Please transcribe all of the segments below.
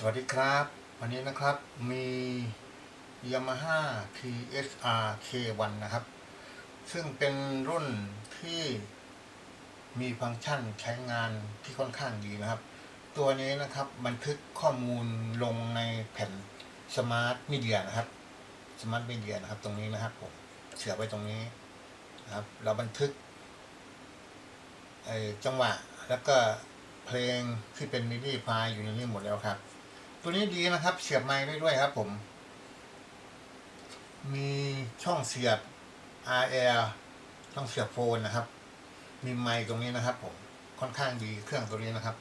สวัสดีครับ วันนี้นะครับมี Yamaha PSR K1 นะครับ ซึ่งเป็นรุ่นที่มีฟังก์ชันใช้งานที่ค่อนข้างดีนะครับ ตัวนี้นะครับบันทึกข้อมูลลงในแผ่นสมาร์ทมีเดียนะครับสมาร์ทมีเดียนะครับ ตรงนี้นะครับผมเสียบไว้ตรงนี้นะครับ เราบันทึกไอจังหวะแล้วก็เพลงที่เป็นมินิไฟล์อยู่ในนี้หมดแล้วครับ ตัวนี้ดีนะครับ เสียบไมค์ได้ด้วยครับผม มีช่องเสียบ RL ช่องเสียบโฟนนะครับ มีไมค์ตรงนี้นะครับ ผม ค่อนข้างดีเครื่องตัวนี้นะครับ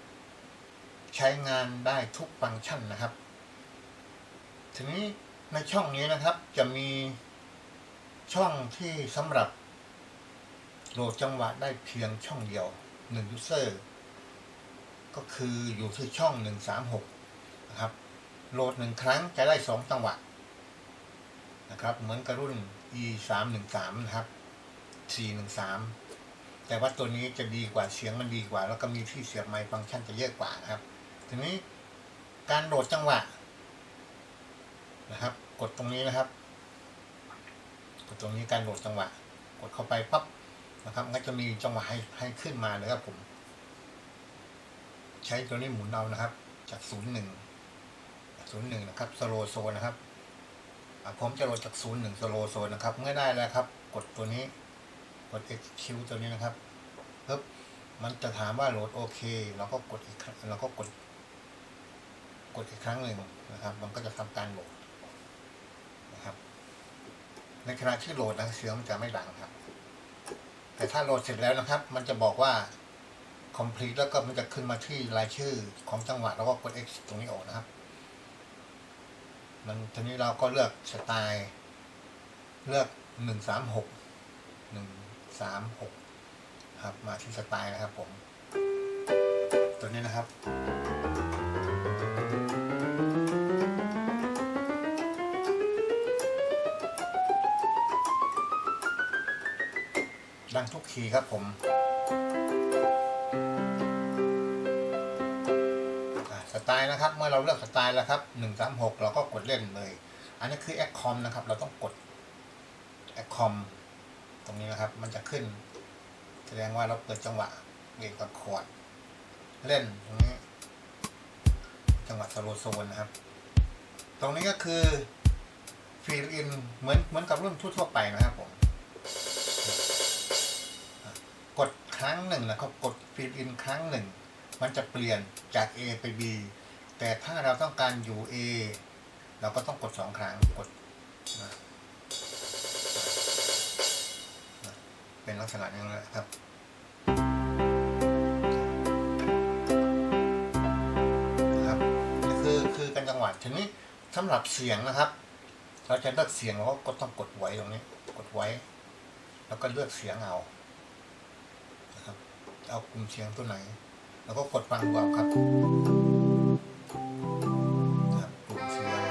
ใช้งานได้ทุกฟังก์ชันนะครับ ทีนี้ในช่องนี้นะครับ จะมีช่องที่สำหรับโหลดจังหวะได้เพียงช่องเดียวหนึ่งยูเซอร์ก็คืออยู่ที่ช่องห นะครับ โหลดหนึ่งครั้งจะได้สองจังหวะนะครับ เหมือนกับรุ่น e สามหนึ่งสามนะครับสี่หนึ่งสามแต่ว่าตัวนี้จะดีกว่าเสียงมันดีกว่า แล้วก็มีที่เสียบไมค์ฟังก์ชันจะเยอะกว่านะครับ ทีนี้การโหลดจังหวะนะครับ กดตรงนี้นะครับ กดตรงนี้การโหลดจังหวะ กดเข้าไปปั๊บนะครับก็จะมีจังหวะให้ให้ขึ้นมาเลยครับผม ใช้ตัวนี้หมุนเอานะครับ จากศูนย์หนึ่ง ศูนย์หนึ่งนะครับสโลโซนะครับผมจะโหลดจากศูนย์หนึ่งสโลโซนะครับ เมื่อได้แล้วครับ กดตัวนี้ กด execute ตัวนี้นะครับปึ๊บมันจะถามว่าโหลดโอเคเราก็กดอีกเราก็กด กดอีกครั้งหนึ่งนะครับ มันก็จะทำการโหลดนะครับ ในขณะที่โหลดนะเสียงมันจะไม่ดังครับ แต่ถ้าโหลดเสร็จแล้วนะครับ มันจะบอกว่า complete แล้วก็มันจะขึ้นมาที่รายชื่อของจังหวัดแล้วก็กด X ตรงนี้ออกนะครับ มันทีนี้เราก็เลือกสไตล์ เลือกหนึ่งสามหกหนึ่งสามหกครับมาที่สไตล์นะครับผม ตัวนี้นะครับ ดังทุกคีย์ครับผม ไตล์นะครับ เมื่อเราเลือกสไตล์แล้วครับหนึ่งสามหกเราก็กดเล่นเลย อันนี้คือแอคคอมนะครับ เราต้องกดแอคคอมตรงนี้นะครับ มันจะขึ้น แสดงว่าเราเปิดจังหวะเบรกกับคอร์ดเล่นตรงนี้ จังหวะสโลโซนนะครับ ตรงนี้ก็คือฟีลอินเหมือนเหมือนกับรุ่นทั่วๆไปนะครับผมกดครั้งหนึ่งนะครับ กดฟีลอินครั้งหนึ่ง มันจะเปลี่ยนจาก A ไป B แต่ถ้าเราต้องการอยู่ A เราก็ต้องกดสองครั้งกดนะเป็นลักษณะนี้นะครับครับนี่คือคือการจังหวะทีนี้สำหรับเสียงนะครับ เราจะเลือกเสียงเราก็ต้องกดไว้ตรงนี้ กดไว้ แล้วก็เลือกเสียงเอานะครับเอากลุ่มเสียงตัวไหน แล้วก็กดฟังก่อาครับครับปุ่มเสียง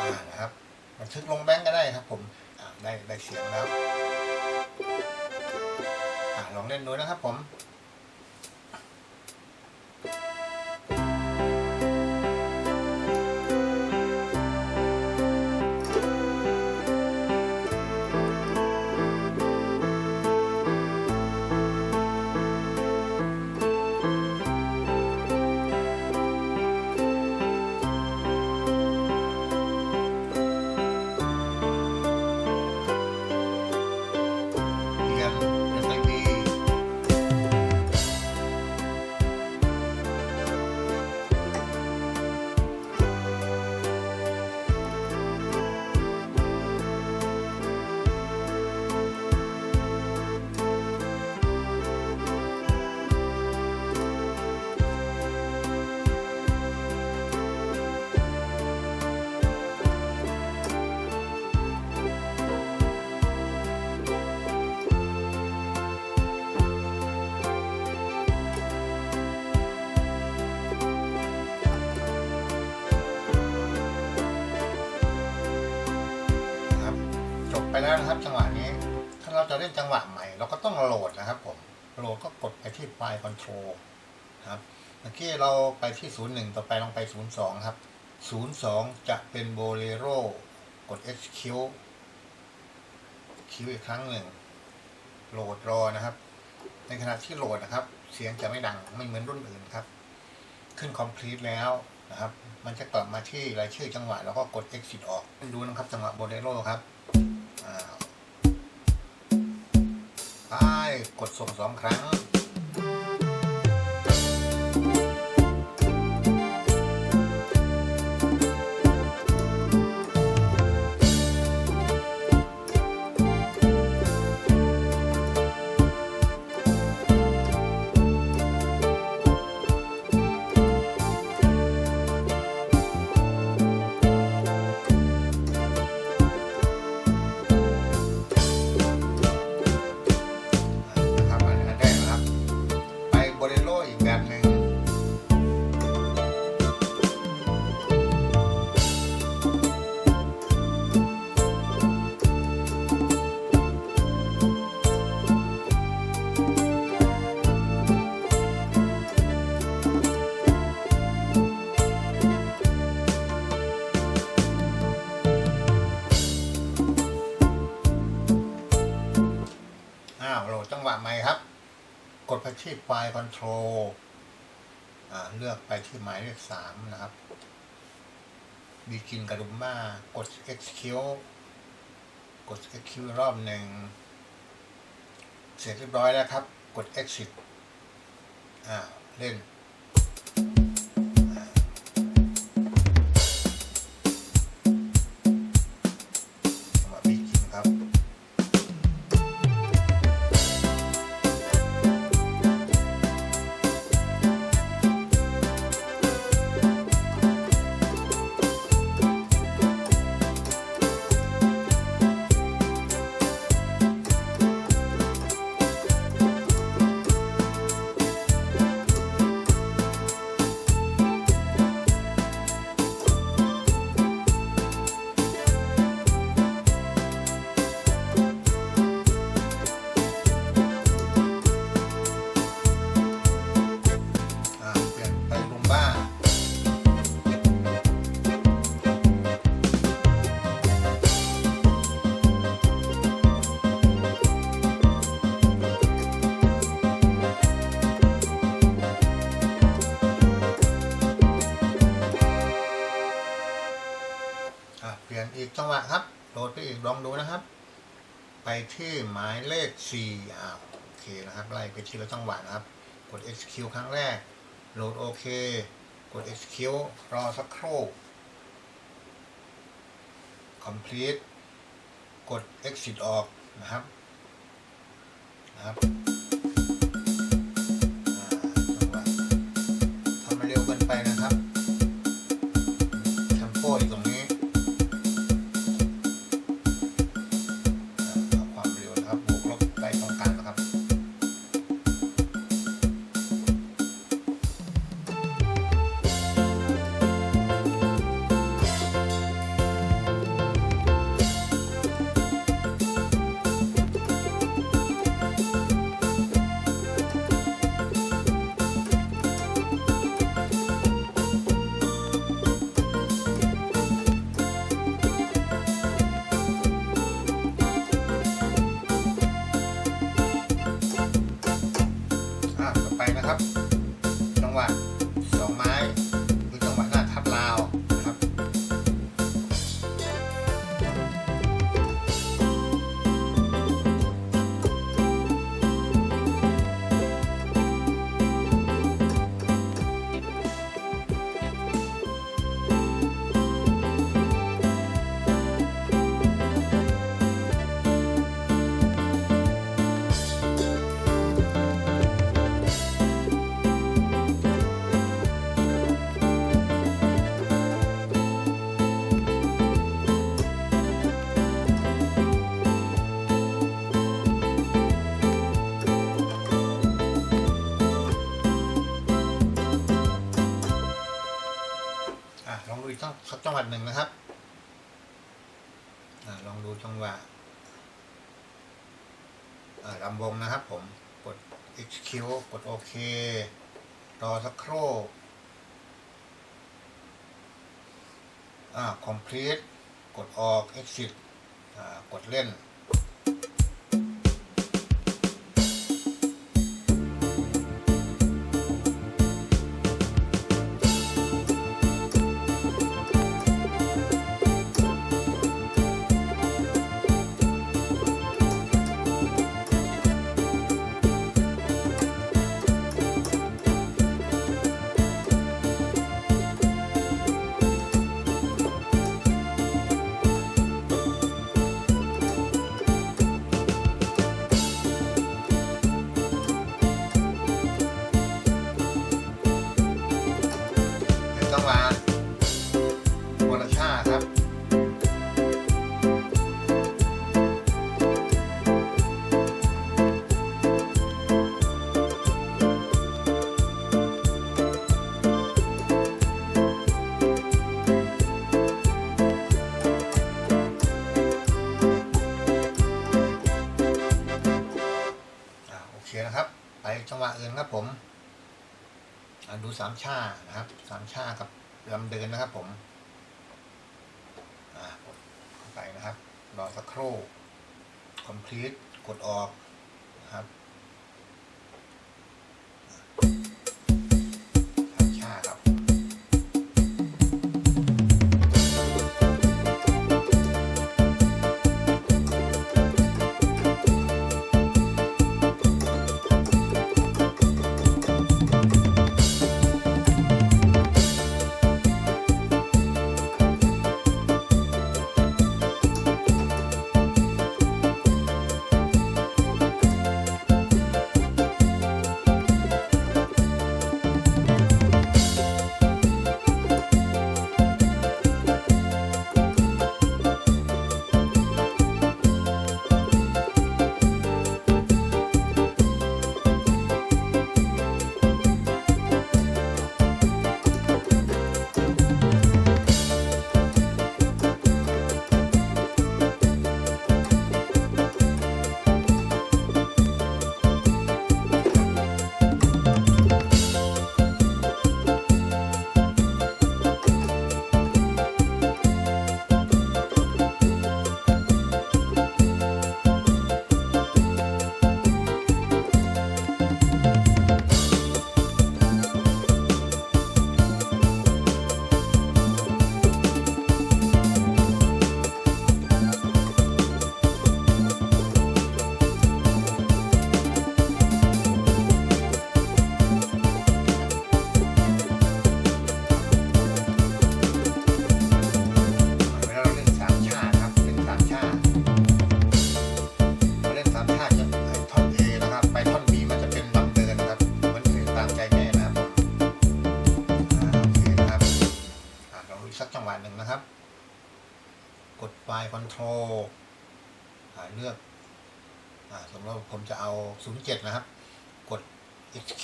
อ่านะครับบันทึกลงแบงก์ก็ได้ครับ ผมได้ได้เสียงแล้วอ่าลองเล่นดูนะครับผม ไปแล้วนะครับ จังหวะนี้ ถ้าเราจะเล่นจังหวะใหม่ เราก็ต้องโหลดนะครับผมโหลดก็กดไปที่ไฟล์คอนโทรลครับเมื่อกี้เราไปที่ศูนย์หนึ่งต่อไปลองไปศูนย์สองครับศูนย์สองจะเป็นโบเลโรกด HQ คิวอีกครั้งหนึ่ง โหลดรอนะครับ ในขณะที่โหลดนะครับ เสียงจะไม่ดังไม่เหมือนรุ่นอื่นครับ ขึ้น complete แล้วนะครับ มันจะกลับมาที่รายชื่อจังหวะแล้วก็กด exit ออกดูนะครับจังหวะโบเลโรครับ กดส่งสองครั้ง กดไปที่ไฟล์ control อ่าเลือกไปที่หมายเลขสามนะครับบีกินกระดุมมากด execute กด execute รอบหนึ่ง เสร็จเรียบร้อยแล้วครับ กด exit อ่าเล่น ที่หมายเลข4อ่าโอเคนะครับไล่ไปทีละจังหวะนะครับ กด execute ครั้งแรก โหลดโอเค กด execute รอสักครู่ complete กด exit ออกนะครับนะครับ ครับจังหวัดหนึ่งนะครับอลองดูจังหวะลำวงนะครับผมกด XQ กดโอเครรอสักครู่อ่า complete กดออก exit อ่ากดเล่น ถึงจังหวาดูสามชานะครับสามชากับลำเดินนะครับ ผมกดไปนะครับรอสักครู่คอม plete กดออกนะครับ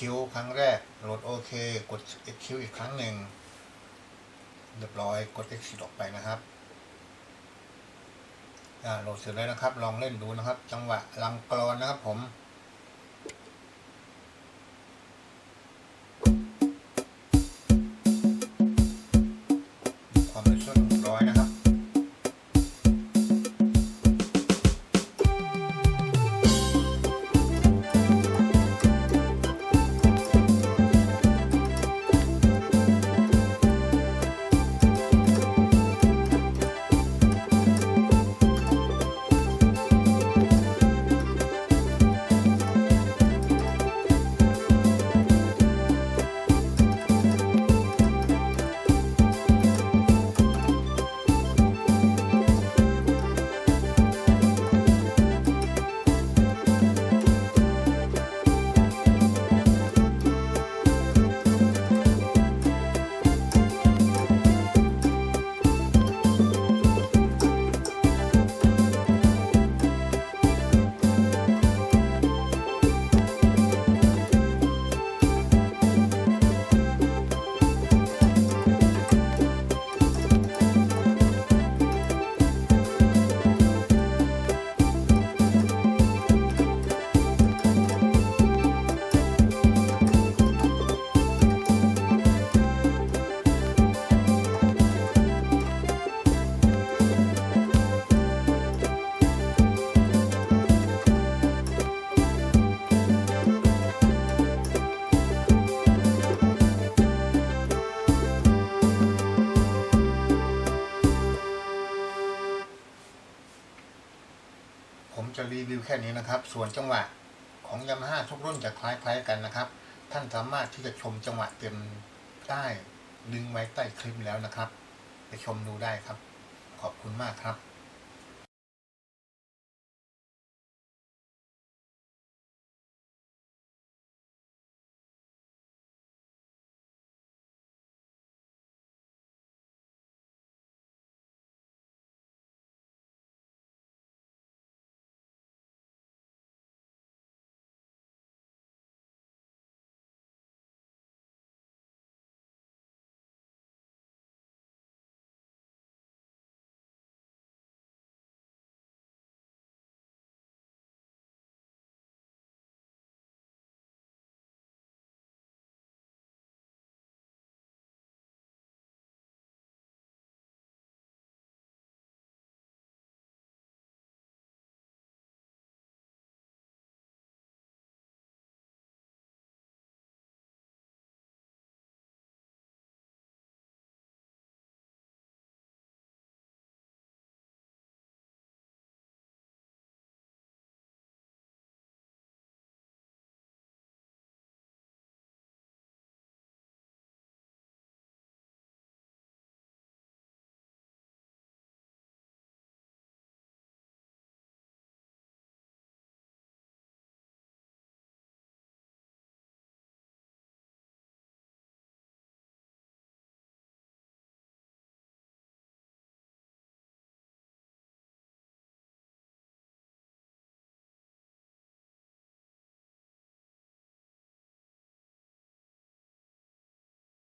คิวครั้งแรกโหลดโอเค กด EQ อีกครั้งหนึ่งเรียบร้อยกด exit ออกไปนะครับอ่าโหลดเสร็จแล้วนะครับ ลองเล่นดูนะครับ จังหวะลังกรอนนะครับผม นี้นะครับ ส่วนจังหวะของยามาฮ่าทุกรุ่นจะคล้ายๆกันนะครับ ท่านสามารถที่จะชมจังหวะเต็มได้ดึงไว้ใต้คลิปแล้วนะครับ ไปชมดูได้ครับ ขอบคุณมากครับ